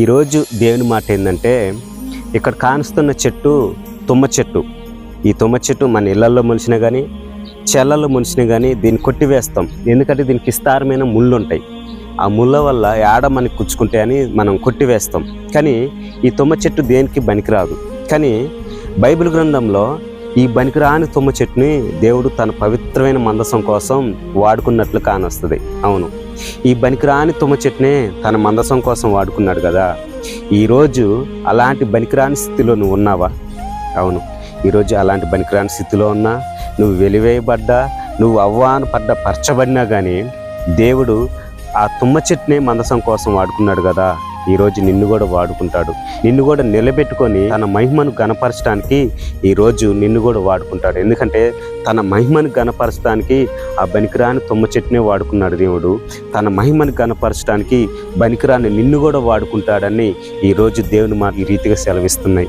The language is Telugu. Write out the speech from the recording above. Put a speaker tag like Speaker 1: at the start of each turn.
Speaker 1: ఈరోజు దేవుని మాట ఏంటంటే ఇక్కడ కానుస్తున్న చెట్టు తుమ్మ చెట్టు. ఈ తుమ్మ చెట్టు మన ఇళ్ళలో మొలిసినా కానీ చెల్లల్లో మొలిసినా కానీ దీన్ని కొట్టివేస్తాం. ఎందుకంటే దీనికి విస్తారమైన ముళ్ళు ఉంటాయి ఆ ముళ్ళ వల్ల ఏడ మనకి కుచ్చుకుంటే అని మనం కొట్టివేస్తాం. కానీ ఈ తుమ్మ చెట్టు దేనికి పనికిరాదు? కానీ బైబిల్ గ్రంథంలో ఈ బనికిరాని తుమ్మ చెట్టుని దేవుడు తన పవిత్రమైన మందసం కోసం వాడుకున్నట్లు కానొస్తుంది. అవును. ఈ బనికిరాని తుమ్మ చెట్టునే తన మందసం కోసం వాడుకున్నాడు కదా. ఈరోజు అలాంటి బనికిరాని స్థితిలో నువ్వు ఉన్నావా? అవును. ఈరోజు అలాంటి బనికిరాని స్థితిలో ఉన్నా నువ్వు వెలివేయబడ్డా నువ్వు అవ్వాను పడ్డ పరచబడినా కానీ దేవుడు ఆ తుమ్మ చెట్టునే మందసం కోసం వాడుకున్నాడు కదా. ఈరోజు నిన్ను కూడా వాడుకుంటాడు. నిన్ను కూడా నిలబెట్టుకొని తన మహిమను గనపరచడానికి ఈరోజు నిన్ను కూడా వాడుకుంటాడు. ఎందుకంటే తన మహిమను గనపరచడానికి ఆ బనికిరాని తుమ్మ చెట్టునే వాడుకున్నాడు దేవుడు. తన మహిమను గనపరచడానికి బనికిరాని నిన్ను కూడా వాడుకుంటాడని ఈరోజు దేవుని మాకు ఈ రీతిగా సెలవిస్తున్నాయి.